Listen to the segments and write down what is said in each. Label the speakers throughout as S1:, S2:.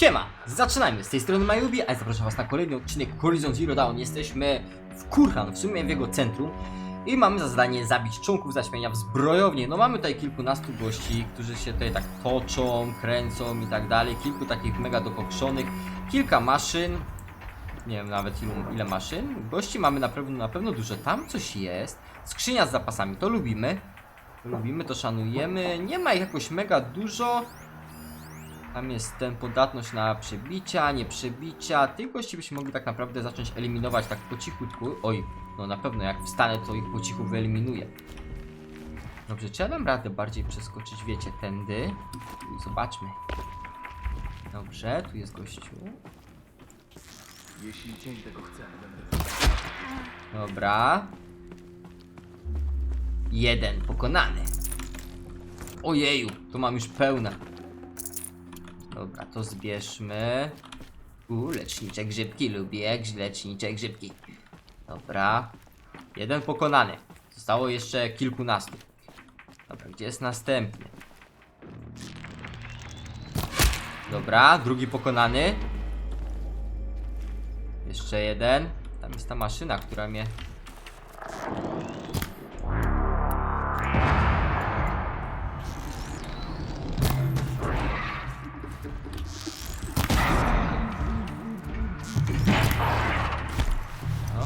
S1: Siema, zaczynajmy. Z tej strony Majubi, a zapraszam was na kolejny odcinek Horizon Zero Dawn. Jesteśmy w Kurhan, w sumie w jego centrum. I mamy za zadanie zabić członków zaćmienia w zbrojowni. No mamy tutaj kilkunastu gości, którzy się tutaj tak toczą, kręcą i tak dalej. Kilku takich mega dokokszonych, kilka maszyn. Nie wiem nawet ilu, ile maszyn. Gości mamy na pewno, na pewno dużo. Tam coś jest. Skrzynia z zapasami, to lubimy. Lubimy, to szanujemy. Nie ma ich jakoś mega dużo. Tam jest ten podatność na przebicia, nie przebicia. Tych gości byśmy mogli tak naprawdę zacząć eliminować tak po cichutku. Oj, no na pewno jak wstanę, to ich po cichu wyeliminuję. Dobrze, czy ja dam radę bardziej przeskoczyć, wiecie, tędy? I zobaczmy. Dobrze, tu jest gościu.
S2: Jeśli cień tego chce, będę...
S1: Dobra. Jeden pokonany. Ojeju, to mam już pełne. Dobra, to zbierzmy. U, lecznicze grzybki, lubię lecznicze grzybki. Dobra. Jeden pokonany. Zostało jeszcze kilkunastu. Dobra, gdzie jest następny? Dobra, drugi pokonany. Jeszcze jeden. Tam jest ta maszyna, która mnie.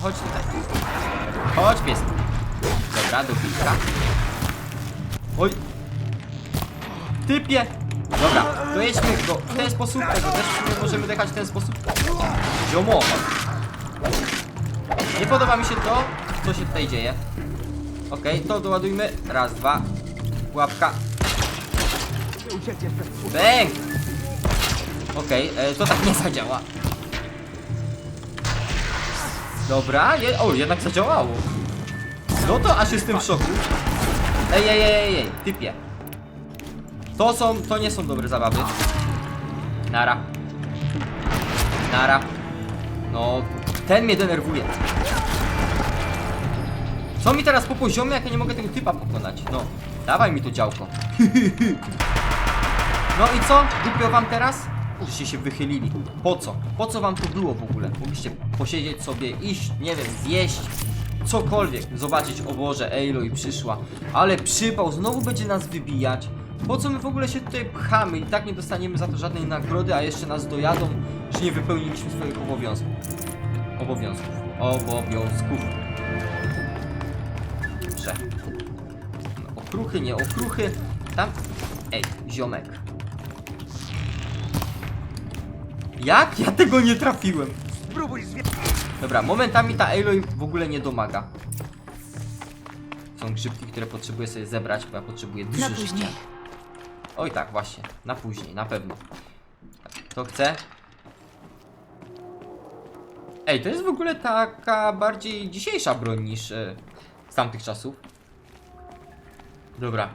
S1: Chodź tutaj. Chodź pies. Dobra, do kilka. Oj. Typie. Dobra, to jedźmy go w ten sposób. Tego też nie możemy dechać w ten sposób. Ziomo. Nie podoba mi się to, co się tutaj dzieje. Okej, to doładujmy. Raz, dwa. Łapka. Bęk! Okej, e, to tak nie zadziała. Dobra, je, o, jednak zadziałało. No to aż jestem w szoku. Ej, ej, ej, ej, typie. To są, to nie są dobre zabawy. Nara. Nara. No, ten mnie denerwuje. Co mi teraz po poziomie, jak ja nie mogę tego typa pokonać? No, dawaj mi to działko. No i co? Głupio wam teraz? Użście się wychylili. Po co? Po co wam to było w ogóle? Mogliście posiedzieć sobie, iść, nie wiem, zjeść. Cokolwiek. Zobaczyć, o Boże, Aloy przyszła. Ale przypał, znowu będzie nas wybijać. Po co my w ogóle się tutaj pchamy? I tak nie dostaniemy za to żadnej nagrody, a jeszcze nas dojadą, że nie wypełniliśmy swoich obowiązków. Obowiązków. Obowiązków. Dobrze. No, okruchy, nie okruchy. Tam. Ej, ziomek. Jak? Ja tego nie trafiłem. Dobra, momentami ta Aloy w ogóle nie domaga. Są grzybki, które potrzebuję sobie zebrać, bo ja potrzebuję dużo
S3: Na
S1: życia. Oj tak, właśnie. Na później, na pewno. To chcę. Ej, to jest w ogóle taka bardziej dzisiejsza broń niż e, z tamtych czasów. Dobra.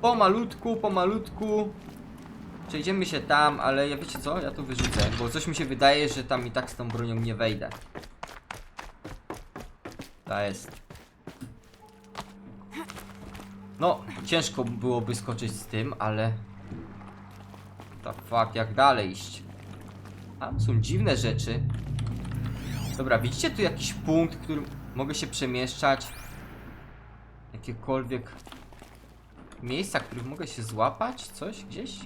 S1: Pomalutku, pomalutku. Przejdziemy się tam, ale ja wiecie co? Ja to wyrzucę, bo coś mi się wydaje, że tam i tak z tą bronią nie wejdę. Ta jest. No, ciężko byłoby skoczyć z tym, ale... Ta fuck, jak dalej iść? Tam są dziwne rzeczy. Dobra, widzicie tu jakiś punkt, w którym mogę się przemieszczać? Jakiekolwiek miejsca, w których mogę się złapać? Coś gdzieś?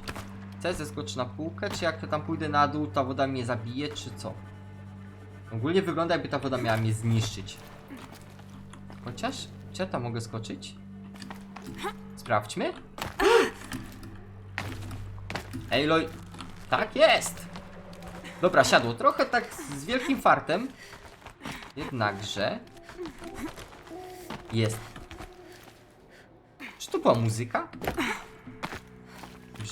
S1: Chcę zeskoczyć na półkę, czy jak tam pójdę na dół, ta woda mnie zabije, czy co? Ogólnie wygląda jakby ta woda miała mnie zniszczyć. Chociaż, czy ja tam mogę skoczyć? Sprawdźmy. Ejloj. Tak jest! Dobra, siadło. Trochę tak z wielkim fartem. Jednakże. Jest. Czy to była muzyka?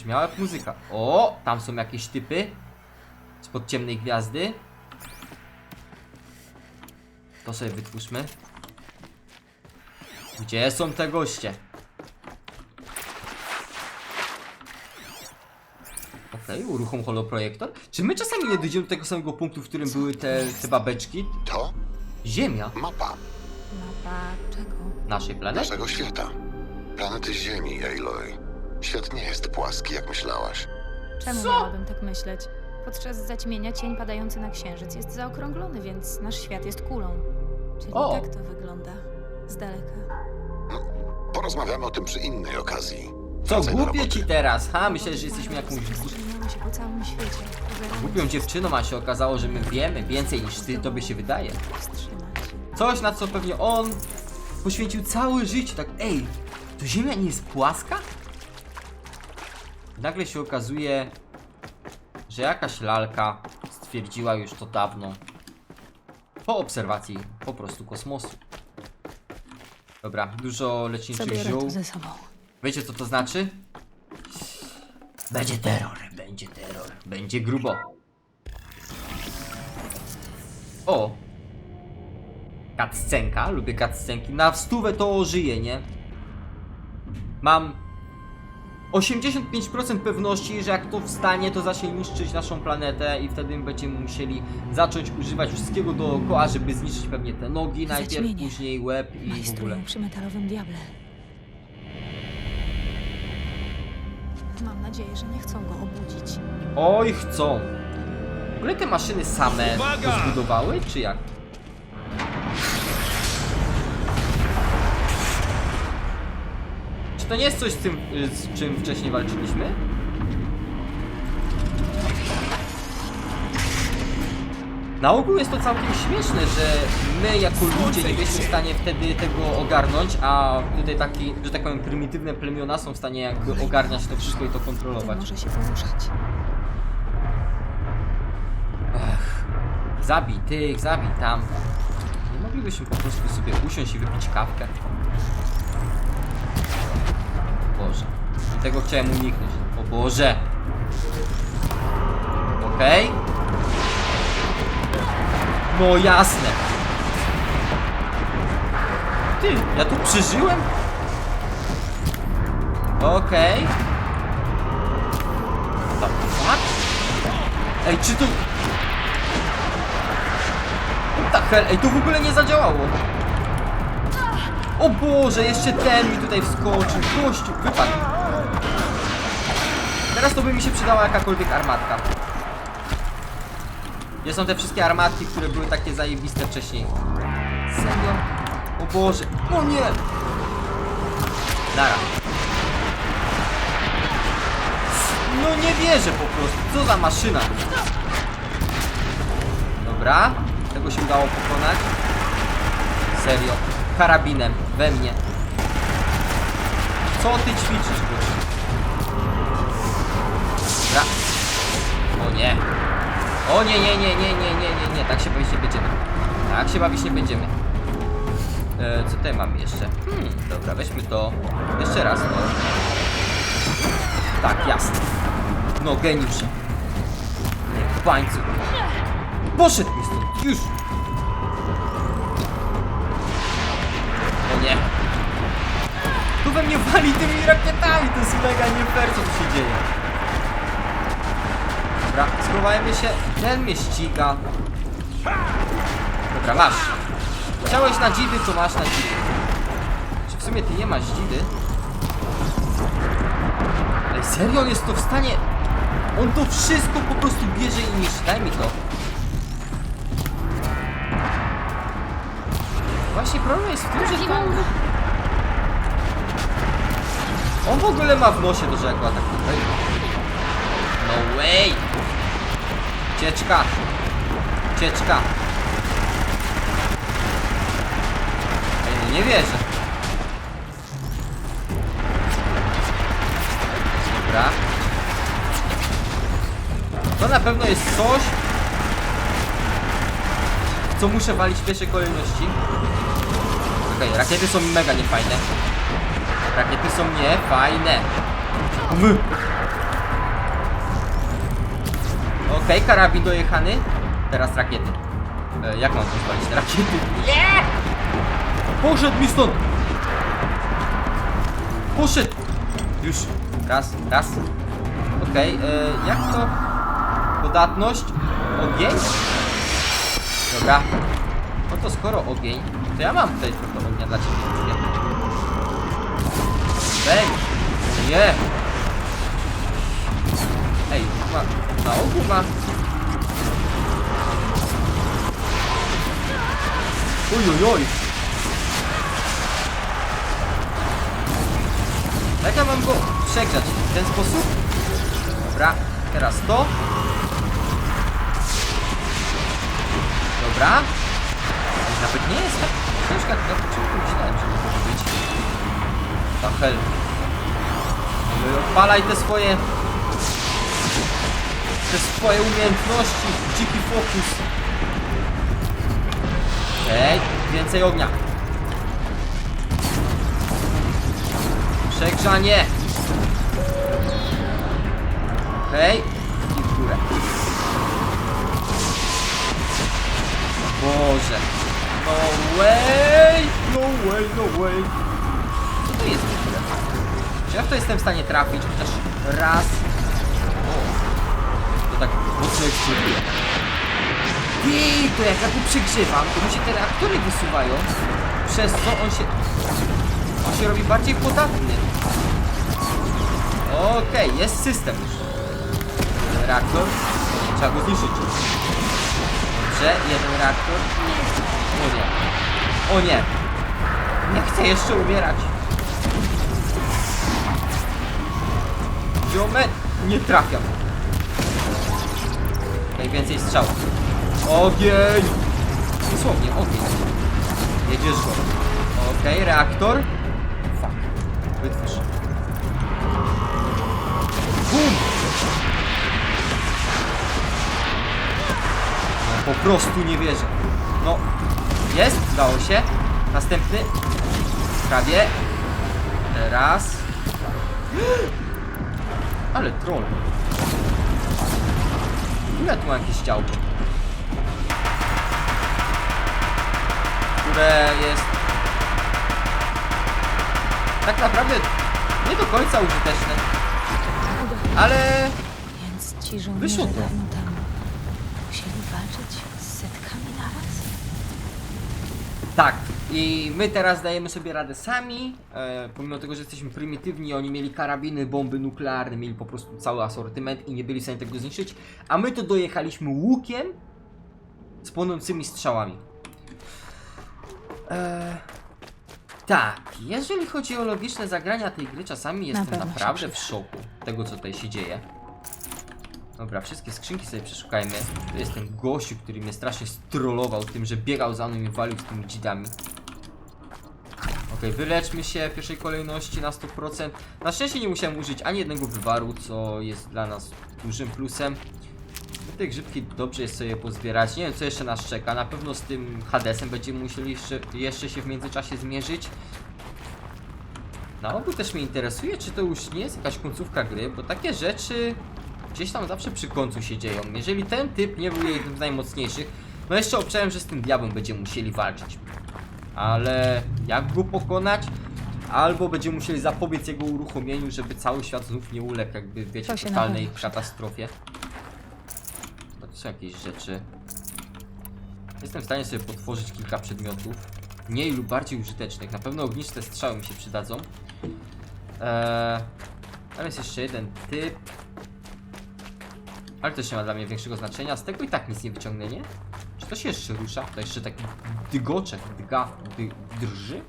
S1: Brzmiała jak muzyka. O, tam są jakieś typy. Spod ciemnej gwiazdy. To sobie wytwórzmy. Gdzie są te goście? Okej, uruchom holoprojektor. Czy my czasami nie dojdziemy do tego samego punktu, w którym były te, te babeczki?
S4: To
S1: Ziemia
S4: mapa
S3: Mapa czego?
S1: naszej planety?
S4: naszego świata. Planety Ziemi, Aloy. Świat nie jest płaski, jak myślałaś.
S3: Czemu
S1: Co?
S3: miałabym tak myśleć? Podczas zaćmienia cień padający na księżyc jest zaokrąglony, więc nasz świat jest kulą. Czyli
S1: O.
S3: tak to wygląda. Z daleka.
S4: Porozmawiamy o tym przy innej okazji.
S1: Co,
S4: Wracaj do
S1: głupie
S4: roboty.
S1: ci teraz, ha? Myślę, że jesteśmy jakąś
S3: Rozprzestrzeniały się po całym świecie. pożerając
S1: głupią dziewczyną, a się okazało, że my wiemy więcej niż ty, tobie się wydaje. Coś, na co pewnie on poświęcił całe życie, tak ej, to Ziemia nie jest płaska? Nagle się okazuje, że jakaś lalka stwierdziła już to dawno. Po obserwacji po prostu kosmosu. Dobra, dużo leczniczych
S3: Zabiorę
S1: ziół.
S3: to ze sobą.
S1: Wiecie co to znaczy? Będzie terror, będzie terror, będzie grubo. O! Cutscenka, lubię cutscenki. Na stówę to ożyje, nie? Mam 85% pewności, że jak to wstanie, to zacznie niszczyć naszą planetę i wtedy będziemy musieli zacząć używać wszystkiego dookoła, żeby zniszczyć pewnie te nogi najpierw,
S3: Zaćmienie.
S1: później łeb i w ogóle.
S3: Przy metalowym diable. Mam nadzieję, że nie chcą go obudzić.
S1: Oj, chcą. W ogóle te maszyny same to zbudowały, czy jak? To nie jest coś z tym, y, z czym wcześniej walczyliśmy? Na ogół jest to całkiem śmieszne, że my jako ludzie nie jesteśmy w stanie wtedy tego ogarnąć, a tutaj taki, że tak powiem, prymitywne plemiona są w stanie jakby ogarniać to wszystko i to kontrolować.
S3: może się poruszać.
S1: Zabij tych, zabij tam. Nie moglibyśmy po prostu sobie usiąść i wypić kawkę? Boże. Tego chciałem uniknąć. O Boże. Okej. No jasne. Ty, ja tu przeżyłem? Okej. Okay. Fuck? Ej, czy to... What the hell? Ej, to w ogóle nie zadziałało. O Boże, jeszcze ten mi tutaj wskoczył. Gościu, wypadł. Teraz to by mi się przydała jakakolwiek armatka. Gdzie są te wszystkie armatki, które były takie zajebiste wcześniej? Serio? O Boże. O nie! Nara. No nie wierzę po prostu. Co za maszyna. Dobra. Tego się udało pokonać. Serio. Karabinem. We mnie. Co ty ćwiczysz, gościu? Dobra. O nie. O nie, nie, nie, nie, nie, nie, nie, nie. Tak się bawić nie będziemy. Tak się bawić nie będziemy. E, co tutaj mamy jeszcze? Hmm, dobra, weźmy to. Jeszcze raz to. Tak, jasne. No, geniusze. Nie, Pańcu. Poszedł mi stąd, już! We mnie wali tymi rakietami, to jest mega nie fair, co tu się dzieje. Dobra, schowajmy się. Ten mnie ściga. Dobra, masz. Chciałeś na dzidy, to masz na dzidy. Czy w sumie ty nie masz dzidy? Ale serio, on jest to w stanie... On to wszystko po prostu bierze i niszczy. Daj mi to. Właśnie problem jest w tym, że to... On w ogóle ma w nosie to, że jak go atakuje. No way! Cieczka! Cieczka! Ej, no nie wierzę. Dobra. To na pewno jest coś, co muszę walić w pierwszej kolejności. Okej, rakiety są mega niefajne. Rakiety są niefajne. My. Okej, karabin dojechany. Teraz rakiety. E, jak mam pozwolić te rakiety? Nie! Poszedł mi stąd! Poszedł! Już. Raz, raz. Okej, e, jak to? Podatność? Ogień? Dobra. No to skoro ogień, to ja mam tutaj trochę ognia dla ciebie. Weź! Nie! Ej, chyba... Na ogół ma... Oj, oj, oj. Jak ja mam go przegrzać? W ten sposób? Dobra, teraz to. Dobra. Nawet nie jest tak ciężka, jak na początku myślałem, że. Ta hel. No i odpalaj te swoje... Te swoje umiejętności. Dziki fokus. Okej, więcej ognia. Przegrzanie. Okej. I w górę. Boże. No way! No way, no way. To jest? Czy ja w to jestem w stanie trafić chociaż raz? O. To tak mocno eksploduje. I to jak ja tu przygrzewam, to mi się te reaktory wysuwają, przez co on się... On się robi bardziej podatny. Okej, jest system już. Reaktor. Trzeba go zniszczyć. Dobrze, jeden reaktor. O nie. O nie. Nie chcę jeszcze umierać. Ziomek, nie trafiam. Najwięcej strzał. Ogień! Dosłownie, ogień. Jedziesz go. Okej, reaktor. Fuck. Wytwórz. Bum! No, po prostu nie wierzę. No, jest, udało się. Następny. Prawie. Teraz. Ale troll. Ile tu ma jakieś działko? Które jest... Tak naprawdę nie do końca użyteczne. Ale
S3: Więc ci żołnierze
S1: Wyszło to.
S3: dawno temu musieli walczyć z setkami naraz?
S1: Tak, i my teraz dajemy sobie radę sami, e, pomimo tego, że jesteśmy prymitywni, oni mieli karabiny, bomby nuklearne, mieli po prostu cały asortyment i nie byli w stanie tego zniszczyć, a my to dojechaliśmy łukiem z płonącymi strzałami. E, tak, jeżeli chodzi o logiczne zagrania tej gry, czasami jestem
S3: pewno się
S1: naprawdę w
S3: przyda.
S1: szoku tego, co tutaj się dzieje. Dobra, wszystkie skrzynki sobie przeszukajmy. Tu jest ten gościu, który mnie strasznie strollował tym, że biegał za mną i walił z tymi dzidami. Okej, wyleczmy się w pierwszej kolejności na 100%. Na szczęście nie musiałem użyć ani jednego wywaru, co jest dla nas dużym plusem. Te grzybki dobrze jest sobie pozbierać. Nie wiem, co jeszcze nas czeka. Na pewno z tym Hadesem będziemy musieli jeszcze, jeszcze się w międzyczasie zmierzyć. Na ogół też mnie interesuje, czy to już nie jest jakaś końcówka gry, bo takie rzeczy gdzieś tam zawsze przy końcu się dzieją. Jeżeli ten typ nie był jednym z najmocniejszych, no jeszcze obczałem, że z tym diabłem będziemy musieli walczyć. Ale jak go pokonać? Albo będziemy musieli zapobiec jego uruchomieniu, żeby cały świat znów nie uległ, jakby wiecie,
S3: się
S1: totalnej
S3: przyda.
S1: katastrofie. To są jakieś rzeczy. Jestem w stanie sobie potworzyć kilka przedmiotów. Mniej lub bardziej użytecznych. Na pewno ogniste strzały mi się przydadzą. Eee, tam jest jeszcze jeden typ. Ale to też nie ma dla mnie większego znaczenia. Z tego i tak nic nie wyciągnę, nie? To się jeszcze rusza? To jeszcze taki dygoczek, dyga, dy, drży?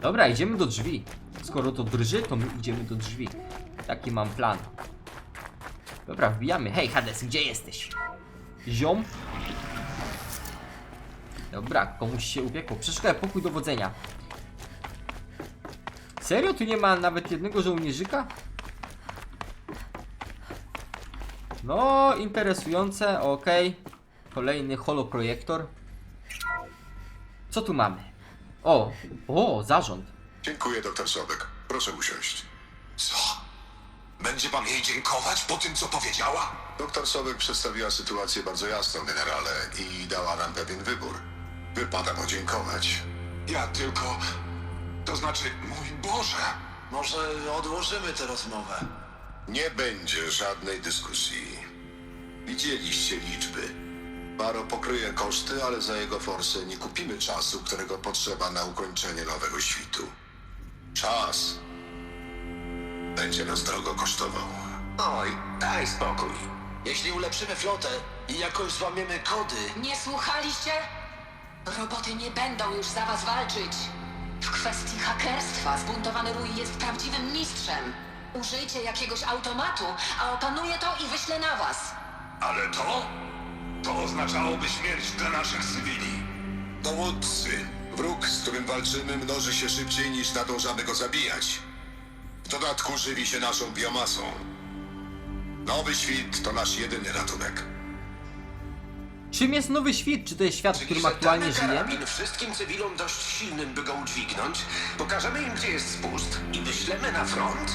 S1: Dobra, idziemy do drzwi. Skoro to drży, to my idziemy do drzwi. Taki mam plan. Dobra, wbijamy. Hej, Hades, gdzie jesteś? Ziom? Dobra, komuś się upiekło. Przeszukaj pokój dowodzenia. Serio? Tu nie ma nawet jednego żołnierzyka? No, interesujące, okej. Kolejny holoprojektor. Co tu mamy? O, o, zarząd.
S4: Dziękuję, doktor Sobek. Proszę usiąść.
S5: Co? Będzie pan jej dziękować po tym, co powiedziała?
S4: Doktor Sobek przedstawiła sytuację bardzo jasno, generale, i dała nam pewien wybór. Wypada podziękować.
S5: Ja tylko... To znaczy, mój Boże!
S2: Może odłożymy tę rozmowę.
S4: Nie będzie żadnej dyskusji. Widzieliście liczby. Baro pokryje koszty, ale za jego forsę nie kupimy czasu, którego potrzeba na ukończenie nowego świtu. Czas będzie nas drogo kosztował.
S5: Oj, daj spokój.
S2: Jeśli ulepszymy flotę i jakoś złamiemy kody,
S6: Nie słuchaliście? Roboty nie będą już za was walczyć. W kwestii hakerstwa zbuntowany Rui jest prawdziwym mistrzem. Użyjcie jakiegoś automatu, a opanuje to i wyślę na was.
S5: Ale to? To oznaczałoby śmierć dla naszych cywili.
S4: Dowódcy, wróg, z którym walczymy, mnoży się szybciej niż nadążamy go zabijać. W dodatku żywi się naszą biomasą. Nowy świt to nasz jedyny ratunek.
S1: Czym jest Nowy Świt? Czy to jest świat, w którym aktualnie żyjemy?
S5: karabin wszystkim cywilom dość silnym, by go udźwignąć, pokażemy im, gdzie jest spust i wyślemy na front?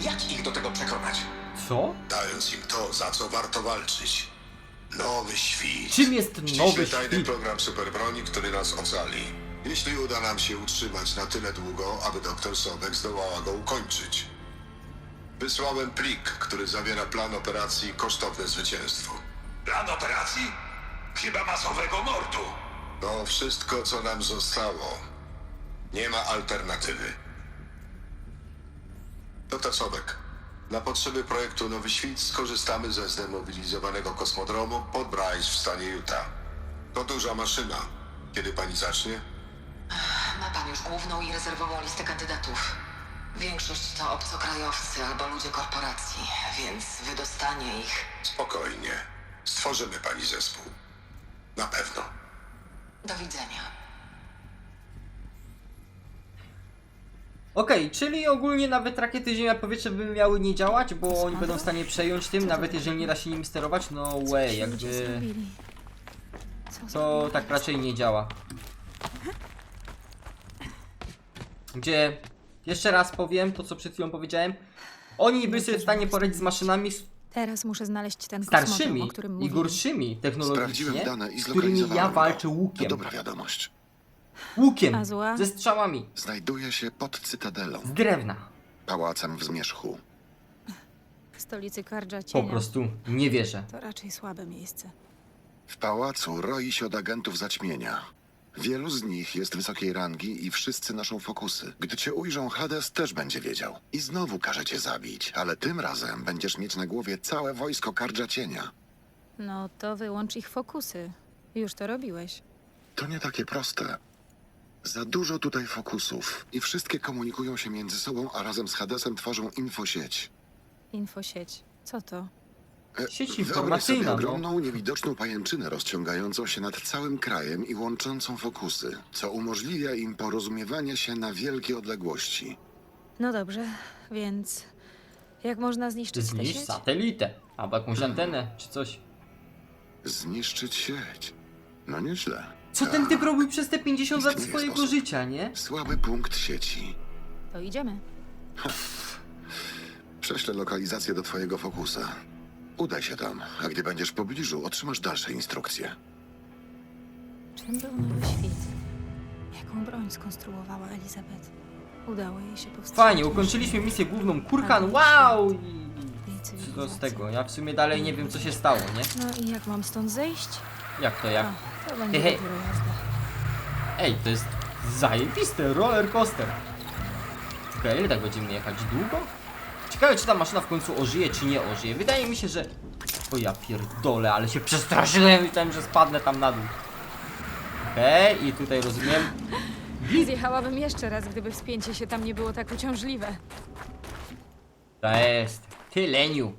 S5: Jak ich do tego przekonać?
S1: Co?
S4: Dając im to, za co warto walczyć. Nowy świt.
S1: Czym jest
S4: Ściśle
S1: Nowy
S4: tajny
S1: Świt?
S4: program superbroni, który nas ocali. Jeśli uda nam się utrzymać na tyle długo, aby doktor Sobek zdołała go ukończyć. Wysłałem plik, który zawiera plan operacji Kosztowne Zwycięstwo.
S5: Plan operacji? Chyba masowego mordu.
S4: To wszystko, co nam zostało. Nie ma alternatywy. Doktor Sobek, na potrzeby projektu Nowy Świt skorzystamy ze zdemobilizowanego kosmodromu pod Bryce w stanie Utah. To duża maszyna. Kiedy pani zacznie?
S6: Ma pan już główną i rezerwową listę kandydatów. Większość to obcokrajowcy albo ludzie korporacji, więc wydostanie ich.
S4: Spokojnie. Stworzymy pani zespół. Na pewno.
S6: Do widzenia.
S1: Okej, czyli ogólnie nawet rakiety Ziemia-Powietrze by miały nie działać, bo oni będą w stanie przejąć tym, nawet jeżeli nie da się nim sterować? No way, jakby... To tak raczej nie działa. Gdzie, jeszcze raz powiem to, co przed chwilą powiedziałem, oni by sobie w stanie poradzić z maszynami
S3: Teraz muszę znaleźć ten kosmodrom,
S1: starszymi
S3: o którym
S1: i gorszymi technologicznie,
S7: Sprawdziłem dane i
S1: z którymi ja
S7: zlokalizowałem
S1: walczę
S7: go.
S1: łukiem.
S7: To dobra wiadomość.
S1: Łukiem,
S3: A zła?
S1: ze strzałami,
S7: Znajduje się pod Cytadelą,
S1: z drewna.
S7: pałacem w Zmierzchu.
S3: W stolicy Kardża
S1: Po
S3: Cienia.
S1: prostu nie wierzę.
S3: To raczej słabe miejsce.
S7: W pałacu roi się od agentów zaćmienia. Wielu z nich jest wysokiej rangi i wszyscy naszą fokusy. Gdy cię ujrzą, Hades też będzie wiedział. I znowu każe cię zabić, ale tym razem będziesz mieć na głowie całe wojsko Kardża Cienia.
S3: No to wyłącz ich fokusy. Już to robiłeś.
S7: To nie takie proste. Za dużo tutaj fokusów i wszystkie komunikują się między sobą, a razem z Hadesem tworzą infosieć.
S3: Infosieć. Co to?
S7: E,
S1: Sieć
S7: Wyobraź
S1: informacyjna,
S7: sobie
S1: no.
S7: ogromną, niewidoczną pajęczynę rozciągającą się nad całym krajem i łączącą fokusy, co umożliwia im porozumiewanie się na wielkie odległości.
S3: No dobrze, więc jak można zniszczyć tę
S1: Zniszcz
S3: sieć?
S1: satelitę, albo jakąś antenę, czy coś.
S7: Zniszczyć sieć. No nieźle.
S1: Co ten typ robił przez te 50 lat
S7: Istnieje
S1: swojego
S7: sposób.
S1: życia, nie?
S7: Słaby punkt sieci.
S3: To idziemy.
S7: Prześlę lokalizację do twojego fokusa. Udaj się tam, a gdy będziesz w pobliżu, otrzymasz dalsze instrukcje.
S3: Czym był nowy świt? Jaką broń skonstruowała Elizabeth? Udało jej się powstrzymać.
S1: Fajnie, ukończyliśmy misję główną Kurkan, wow! I...
S3: Jej
S1: Co to z tego? Ja w sumie dalej nie wiem co się stało, nie?
S3: No i jak mam stąd zejść?
S1: Jak to jak?
S3: A, to będzie dopiero jazda.
S1: Ej, to jest zajebiste, roller coaster. Okej, ile tak będziemy jechać? Długo? Ciekawe czy ta maszyna w końcu ożyje, czy nie ożyje. Wydaje mi się, że... O ja pierdolę, ale się przestraszyłem, myślałem, że spadnę tam na dół. Okej, i tutaj rozumiem...
S3: Zjechałabym jeszcze raz, gdyby wspięcie się tam nie było tak uciążliwe.
S1: To jest... Ty leniu.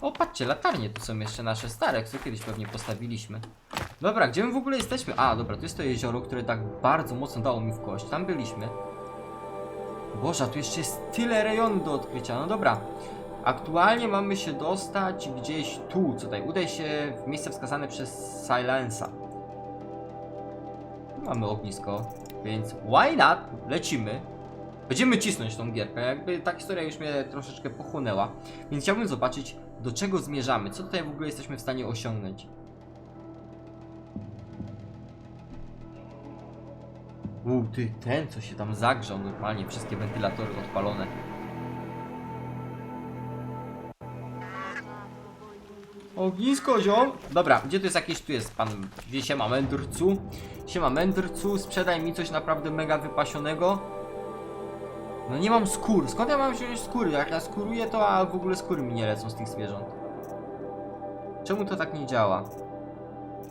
S1: O, patrzcie, latarnie tu są jeszcze nasze stare, które kiedyś pewnie postawiliśmy. Dobra, gdzie my w ogóle jesteśmy? A, dobra, to jest to jezioro, które tak bardzo mocno dało mi w kość. Tam byliśmy. Boże, tu jeszcze jest tyle rejonu do odkrycia. No dobra. Aktualnie mamy się dostać gdzieś tu, tutaj. Udaj się w miejsce wskazane przez Silensa. Mamy ognisko, więc why not? Lecimy. Będziemy cisnąć tą gierkę, jakby ta historia już mnie troszeczkę pochłonęła, więc chciałbym zobaczyć do czego zmierzamy, co tutaj w ogóle jesteśmy w stanie osiągnąć. U, ty, ten co się tam zagrzał normalnie, wszystkie wentylatory odpalone. Ognisko, ziom! Dobra, gdzie tu jest jakiś, tu jest pan, wie, siema mędrcu. Siema mędrcu, sprzedaj mi coś naprawdę mega wypasionego. No nie mam skór. Skąd ja mam wziąć skóry? Jak ja skóruję, to a w ogóle skóry mi nie lecą z tych zwierząt. Czemu to tak nie działa?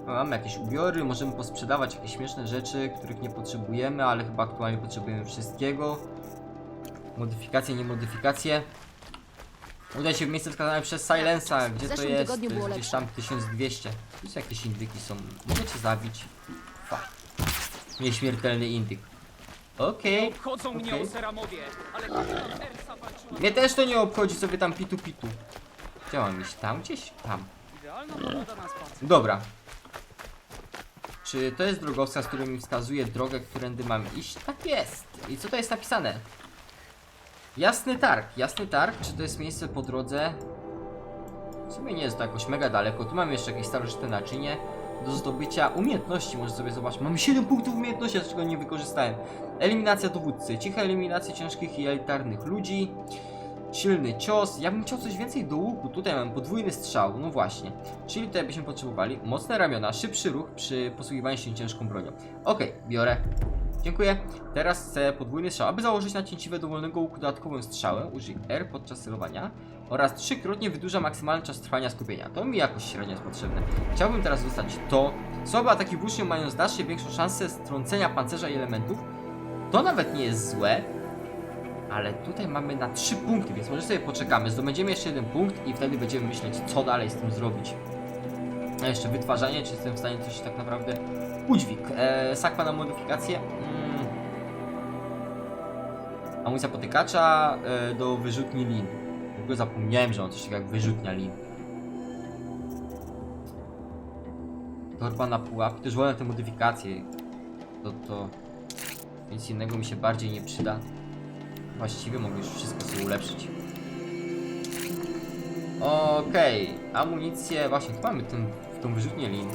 S1: No, Mamy jakieś ubiory, możemy posprzedawać jakieś śmieszne rzeczy, których nie potrzebujemy, ale chyba aktualnie potrzebujemy wszystkiego. Modyfikacje, nie modyfikacje. Udaj się w miejsce wskazane przez Silensa, gdzie
S3: W
S1: to jest? To jest gdzieś tam 1200. Tu jakieś indyki są. Mogę cię zabić. Fuck. Nieśmiertelny indyk. Okej.
S8: Obchodzą mnie
S1: okej.
S8: Oseramowie, ale walczyła
S1: Mnie też to nie obchodzi sobie tam pitu pitu. Mam iść? Tam gdzieś? Tam.
S8: idealna pogoda na spacer.
S1: Dobra. Czy to jest drogowskaz, który mi wskazuje drogę, którędy mam iść? Tak jest. I co to jest napisane? Jasny targ. Jasny targ. Czy to jest miejsce po drodze? W sumie nie jest to jakoś mega daleko. Tu mamy jeszcze jakieś starożytne naczynie do zdobycia umiejętności. Może sobie zobaczyć. Mamy 7 punktów umiejętności, a czego nie wykorzystałem. Eliminacja dowódcy. Cicha eliminacja ciężkich i elitarnych ludzi. Silny cios. Ja bym chciał coś więcej do łuku. Tutaj mam podwójny strzał. No właśnie. Czyli tutaj byśmy potrzebowali mocne ramiona, szybszy ruch przy posługiwaniu się ciężką bronią. Okej, biorę. Dziękuję. Teraz chcę podwójny strzał. Aby założyć na cięciwe dowolnego łuku dodatkową strzałę, użyj R podczas celowania oraz trzykrotnie wydłuża maksymalny czas trwania skupienia. To mi jakoś średnio jest potrzebne. Chciałbym teraz dostać to. Słabe ataki włócznią mają znacznie większą szansę strącenia pancerza i elementów. To nawet nie jest złe, ale tutaj mamy na 3 punkty, więc może sobie poczekamy. Zdobędziemy jeszcze jeden punkt i wtedy będziemy myśleć, co dalej z tym zrobić. A jeszcze wytwarzanie, czy jestem w stanie coś tak naprawdę. Udźwig. Eee, sakwa na modyfikację. Mm. Amunicja potykacza e, do wyrzutni lin. Ogóle zapomniałem, że on coś takiego jak wyrzutnia lin. Torba na pułapki. Też wolę te modyfikacje. To, to nic innego mi się bardziej nie przyda. Właściwie mogę już wszystko sobie ulepszyć. Okej, amunicję, właśnie tu mamy ten, tą wyrzutnię lin.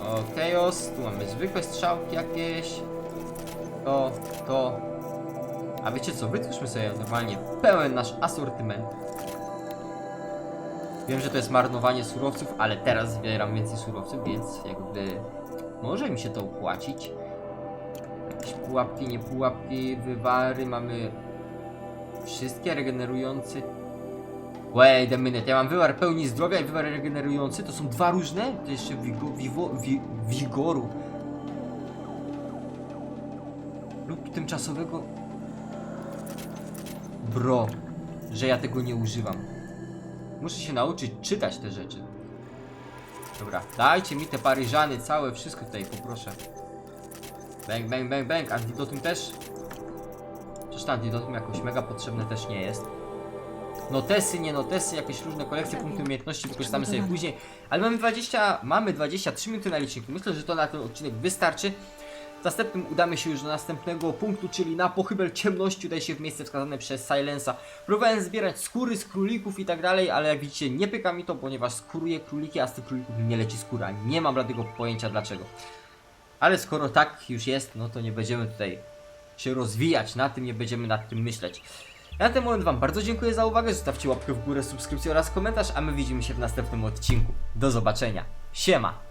S1: Okej, os, tu mamy zwykłe strzałki jakieś. To, to. A wiecie co, wytwórzmy sobie normalnie pełen nasz asortyment. Wiem, że to jest marnowanie surowców, ale teraz zbieram więcej surowców, więc jakby może mi się to opłacić. Jakieś pułapki, nie pułapki, wywary, mamy wszystkie regenerujące. Wait a minute, ja mam wywar pełni zdrowia i wywar regenerujący, to są dwa różne? To jeszcze wigo, wiwo, wi, wigoru. Lub tymczasowego... Bro, że ja tego nie używam. Muszę się nauczyć czytać te rzeczy. Dobra, dajcie mi te paryżany, całe wszystko tutaj poproszę. Bang, bang, bang, bang. Antidotum też? Przecież to antidotum jakoś mega potrzebne też nie jest. Notesy, nie notesy, jakieś różne kolekcje punktów umiejętności wykorzystamy sobie później. Ale mamy 20, mamy 23 minuty na liczniku. Myślę, że to na ten odcinek wystarczy. W następnym udamy się już do następnego punktu, czyli na pochybel ciemności udaj się w miejsce wskazane przez Silensa. Próbowałem zbierać skóry z królików i tak dalej, ale jak widzicie nie pyka mi to, ponieważ skóruję króliki, a z tych królików nie leci skóra. Nie mam dlatego pojęcia dlaczego. Ale skoro tak już jest, no to nie będziemy tutaj się rozwijać na tym, nie będziemy nad tym myśleć. Na ten moment Wam bardzo dziękuję za uwagę, zostawcie łapkę w górę, subskrypcję oraz komentarz, a my widzimy się w następnym odcinku. Do zobaczenia. Siema!